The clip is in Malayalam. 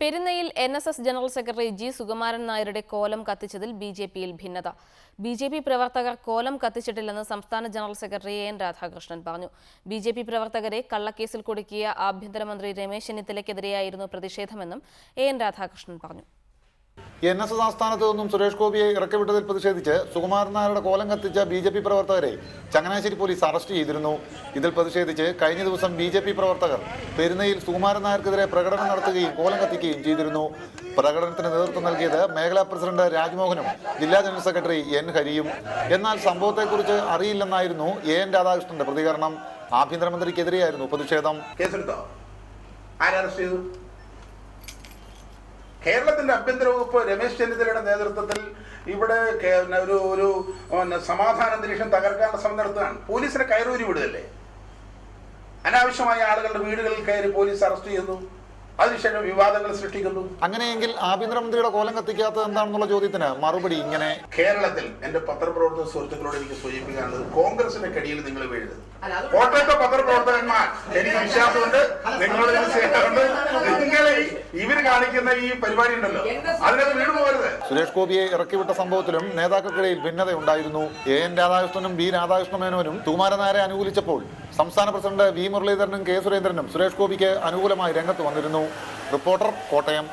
പെരുന്നയിൽ N S S general secretary G Sukumaran നായരുടെ കോലം കത്തിച്ചതിൽ ബി ജെ പിയിൽ ഭിന്നത. ബി ജെ പി പ്രവർത്തകർ കോലം കത്തിച്ചിട്ടില്ലെന്ന് സംസ്ഥാന ജനറൽ സെക്രട്ടറി എൻ രാധാകൃഷ്ണൻ പറഞ്ഞു. ബി ജെ പി പ്രവർത്തകരെ കള്ളക്കേസിൽ കുടുക്കിയ ആഭ്യന്തരമന്ത്രി രമേശ് ചെന്നിത്തലയ്ക്കെതിരെയായിരുന്നു പ്രതിഷേധമെന്നും എ എൻ രാധാകൃഷ്ണൻ പറഞ്ഞു. എൻ എസ് എസ് ആസ്ഥാനത്ത് നിന്നും സുരേഷ് ഗോപിയെ ഇറക്കിവിട്ടതിൽ പ്രതിഷേധിച്ച് സുകുമാരൻ നായരുടെ കോലം കത്തിച്ച ബി ജെ പി പ്രവർത്തകരെ ചങ്ങനാശ്ശേരി പോലീസ് അറസ്റ്റ് ചെയ്തിരുന്നു. ഇതിൽ പ്രതിഷേധിച്ച് കഴിഞ്ഞ ദിവസം ബി ജെ പി പ്രവർത്തകർ പെരുന്നയിൽ സുകുമാരൻ നായർക്കെതിരെ പ്രകടനം നടത്തുകയും കോലം കത്തിക്കുകയും ചെയ്തിരുന്നു. പ്രകടനത്തിന് നേതൃത്വം നൽകിയത് മേഖലാ പ്രസിഡന്റ് രാജ്മോഹനും ജില്ലാ ജനറൽ സെക്രട്ടറി എൻ ഹരിയും. എന്നാൽ സംഭവത്തെക്കുറിച്ച് അറിയില്ലെന്നായിരുന്നു എ എൻ രാധാകൃഷ്ണന്റെ പ്രതികരണം. ആഭ്യന്തരമന്ത്രിക്കെതിരെയായിരുന്നു പ്രതിഷേധം. അറസ്റ്റ് ചെയ്തു? കേരളത്തിന്റെ ആഭ്യന്തര വകുപ്പ് രമേശ് ചെന്നിത്തലയുടെ നേതൃത്വത്തിൽ ഇവിടെ ഒരു ഒരു സമാധാന അന്തരീക്ഷം തകർക്കാനുള്ള ശ്രമം നടത്തുകയാണ്. പോലീസിനെ കയറൂരി വിടുകയല്ലേ? അനാവശ്യമായ ആളുകളുടെ വീടുകളിൽ കയറി പോലീസ് അറസ്റ്റ് ചെയ്യുന്നു. അതിനുശേഷം വിവാദങ്ങൾ സൃഷ്ടിക്കുന്നു. അങ്ങനെയെങ്കിൽ ആഭ്യന്തരമന്ത്രിയുടെ കോലം കത്തിക്കാത്തത് എന്താണെന്നുള്ള ചോദ്യത്തിന് മറുപടി ഇങ്ങനെ കേരളത്തിൽ എന്റെ പത്രപ്രവർത്തക സുഹൃത്തുക്കളോട് എനിക്ക് സൂചിപ്പിക്കാനുള്ളത് കോൺഗ്രസിന്റെ കടിയിൽ നിങ്ങൾ വീഴുന്നത്. കോട്ടയത്തെ പത്രപ്രവർത്തകന്മാർ എനിക്ക് വിശ്വാസമുണ്ട് നിങ്ങളുടെ ഇവർ കാണിക്കുന്ന ഈ പരിപാടി ഉണ്ടല്ലോ. അതിനകത്ത് വീട് പോകരുത്. സുരേഷ് ഗോപിയെ ഇറക്കിവിട്ട സംഭവത്തിലും നേതാക്കൾക്കിടയിൽ ഭിന്നതയുണ്ടായിരുന്നു. എ എൻ രാധാകൃഷ്ണനും ബി രാധാകൃഷ്ണ മേനോനും തുമാരനായരെ അനുകൂലിച്ചപ്പോൾ സംസ്ഥാന പ്രസിഡന്റ് വി മുരളീധരനും കെ സുരേന്ദ്രനും സുരേഷ് ഗോപിക്ക് അനുകൂലമായി രംഗത്ത് വന്നിരുന്നു. റിപ്പോർട്ടർ കോട്ടയം.